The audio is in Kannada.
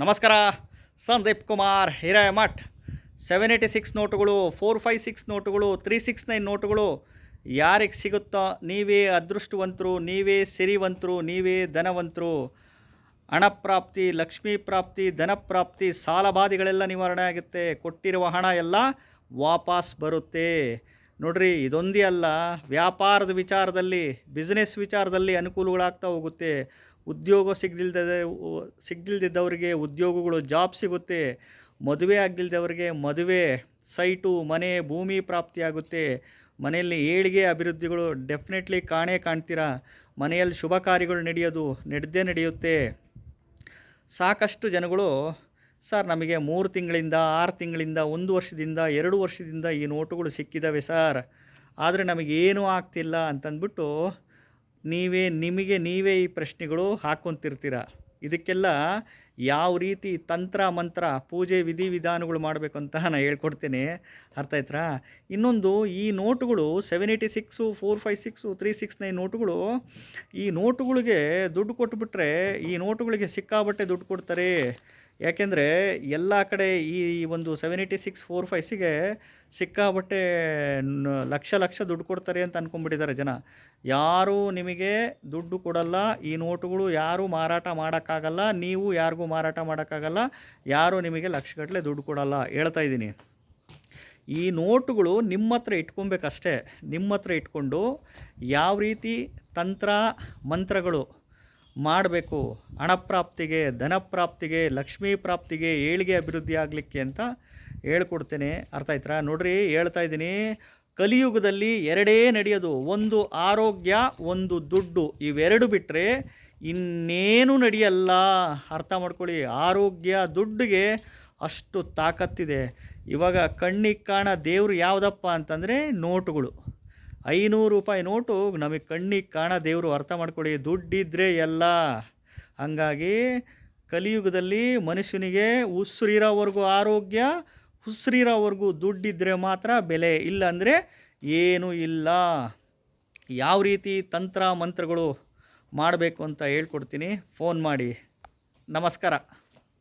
ನಮಸ್ಕಾರ. Sandeep Kumar, Hiremath. Seven eighty six ನೋಟುಗಳು ಫೋರ್ ಫೈವ್ ಸಿಕ್ಸ್ ನೋಟುಗಳು ತ್ರೀ ಸಿಕ್ಸ್ ನೈನ್ ನೋಟುಗಳು ಯಾರಿಗೆ ಸಿಗುತ್ತೋ ನೀವೇ ಅದೃಷ್ಟವಂತರು, ನೀವೇ ಸಿರಿವಂತರು, ನೀವೇ ಧನವಂತರು. ಹಣಪ್ರಾಪ್ತಿ ಲಕ್ಷ್ಮೀ ಪ್ರಾಪ್ತಿ ಧನಪ್ರಾಪ್ತಿ ಸಾಲಬಾಧೆಗಳೆಲ್ಲ ನಿವಾರಣೆ ಆಗುತ್ತೆ. ಕೊಟ್ಟಿರುವ ಹಣ ಎಲ್ಲ ವಾಪಸ್ ಬರುತ್ತೆ. ನೋಡ್ರಿ, ಇದೊಂದೇ ಅಲ್ಲ, ವ್ಯಾಪಾರದ ವಿಚಾರದಲ್ಲಿ ಬಿಸ್ನೆಸ್ ವಿಚಾರದಲ್ಲಿ ಅನುಕೂಲಗಳಾಗ್ತಾ ಹೋಗುತ್ತೆ. ಉದ್ಯೋಗ ಸಿಗದಿಲ್ದ ಸಿಗದಿಲ್ದಿದ್ದವರಿಗೆ ಉದ್ಯೋಗಗಳು ಜಾಬ್ ಸಿಗುತ್ತೆ. ಮದುವೆ ಆಗದಿಲ್ದವರಿಗೆ ಮದುವೆ, ಸೈಟು, ಮನೆ, ಭೂಮಿ ಪ್ರಾಪ್ತಿಯಾಗುತ್ತೆ. ಮನೆಯಲ್ಲಿ ಏಳಿಗೆ ಅಭಿವೃದ್ಧಿಗಳು ಡೆಫಿನೆಟ್ಲಿ ಕಾಣೇ ಕಾಣ್ತೀರಾ? ಮನೆಯಲ್ಲಿ ಶುಭ ಕಾರ್ಯಗಳು ನಡೆಯೋದು, ನಡೆದೇ ನಡೆಯುತ್ತೆ. ಸಾಕಷ್ಟು ಜನಗಳು ಸರ್, ನಮಗೆ ಮೂರು ತಿಂಗಳಿಂದ, ಆರು ತಿಂಗಳಿಂದ, ಒಂದು ವರ್ಷದಿಂದ, ಎರಡು ವರ್ಷದಿಂದ ಈ ನೋಟುಗಳು ಸಿಕ್ಕಿದ್ದಾವೆ ಸರ್. ಆದರೆ ನಮಗೇನೂ ಆಗ್ತಿಲ್ಲ ಅಂತಂದ್ಬಿಟ್ಟು ನೀವೇ, ನಿಮಗೆ ನೀವೇ ಈ ಪ್ರಶ್ನೆಗಳು ಹಾಕ್ಕೊಂತಿರ್ತೀರ? ಇದಕ್ಕೆಲ್ಲ ಯಾವ ರೀತಿ ತಂತ್ರ, ಮಂತ್ರ, ಪೂಜೆ ವಿಧಿ ವಿಧಾನಗಳು ಮಾಡಬೇಕು ಅಂತ ನಾನು ಹೇಳ್ಕೊಡ್ತೇನೆ. ಅರ್ಥ ಆಯ್ತಾ ಇನ್ನೊಂದು, ಈ ನೋಟುಗಳು seven eighty six four five six three six nine ನೋಟುಗಳು, ಈ ನೋಟುಗಳಿಗೆ ದುಡ್ಡು ಕೊಟ್ಬಿಟ್ರೆ ಈ ನೋಟುಗಳಿಗೆ ಸಿಕ್ಕಾಬಟ್ಟೆ ದುಡ್ಡು ಕೊಡ್ತಾರೆ. ಯಾಕೆಂದರೆ ಎಲ್ಲ ಕಡೆ ಈ ಒಂದು ಸೆವೆನ್ ಏಯ್ಟಿ ಸಿಕ್ಸ್ ಫೋರ್ ಫೈವ್ಸಿಗೆ ಸಿಕ್ಕಾಬಟ್ಟೆ ಲಕ್ಷ ಲಕ್ಷ ದುಡ್ಡು ಕೊಡ್ತಾರೆ ಅಂತ ಅಂದ್ಕೊಂಡ್ಬಿಟ್ಟಿದ್ದಾರೆ ಜನ. ಯಾರೂ ನಿಮಗೆ ದುಡ್ಡು ಕೊಡಲ್ಲ, ಈ ನೋಟುಗಳು ಯಾರೂ ಮಾರಾಟ ಮಾಡೋಕ್ಕಾಗಲ್ಲ, ನೀವು ಯಾರಿಗೂ ಮಾರಾಟ ಮಾಡೋಕ್ಕಾಗಲ್ಲ, ಯಾರೂ ನಿಮಗೆ ಲಕ್ಷಗಟ್ಟಲೆ ದುಡ್ಡು ಕೊಡಲ್ಲ ಹೇಳ್ತಾ ಇದ್ದೀನಿ. ಈ ನೋಟುಗಳು ನಿಮ್ಮ ಹತ್ರ ಇಟ್ಕೊಬೇಕಷ್ಟೇ. ನಿಮ್ಮ ಹತ್ರ ಇಟ್ಕೊಂಡು ಯಾವ ರೀತಿ ತಂತ್ರ, ಮಂತ್ರಗಳು ಮಾಡಬೇಕು, ಹಣಪ್ರಾಪ್ತಿಗೆ, ಧನಪ್ರಾಪ್ತಿಗೆ, ಲಕ್ಷ್ಮೀ ಪ್ರಾಪ್ತಿಗೆ ಏಳಿಗೆ ಅಭಿವೃದ್ಧಿ ಆಗಲಿಕ್ಕೆ ಅಂತ ಹೇಳ್ಕೊಡ್ತೇನೆ. ಅರ್ಥ ಆಯ್ತಾ? ನೋಡ್ರಿ, ಹೇಳ್ತಾ ಇದ್ದೀನಿ. ಕಲಿಯುಗದಲ್ಲಿ ಎರಡೇ ನಡೆಯೋದು, ಒಂದು ಆರೋಗ್ಯ, ಒಂದು ದುಡ್ಡು. ಇವೆರಡು ಬಿಟ್ಟರೆ ಇನ್ನೇನು ನಡೆಯಲ್ಲ. ಅರ್ಥ ಮಾಡ್ಕೊಳ್ಳಿ, ಆರೋಗ್ಯ ದುಡ್ಡಿಗೆ ಅಷ್ಟು ತಾಕತ್ತಿದೆ. ಇವಾಗ ಕಣ್ಣಿಗೆ ಕಾಣ ದೇವರು ಯಾವುದಪ್ಪ ಅಂತಂದರೆ ನೋಟುಗಳು. ಐನೂರು ರೂಪಾಯಿ ನೋಟು. ನಮಗೆ ಕಣ್ಣಿಗೆ ಕಾಣ, ದೇವರು ಅರ್ಥ ಮಾಡ್ಕೊಳ್ಳಿ ದುಡ್ಡಿದ್ರೆ ಎಲ್ಲ. ಹಂಗಾಗಿ ಕಲಿಯುಗದಲ್ಲಿ ಮನುಷ್ಯನಿಗೆ ಉಸಿರಿರೋವರೆಗೂ ಆರೋಗ್ಯ, ಉಸಿರಿರೋವರೆಗೂ ದುಡ್ಡಿದ್ದರೆ ಮಾತ್ರ ಬೆಲೆ. ಇಲ್ಲ ಅಂದರೆ ಏನೂ ಇಲ್ಲ. ಯಾವ ರೀತಿ ತಂತ್ರ, ಮಂತ್ರಗಳು ಮಾಡಬೇಕು ಅಂತ ಹೇಳ್ಕೊಡ್ತೀನಿ. ಫೋನ್ ಮಾಡಿ. ನಮಸ್ಕಾರ.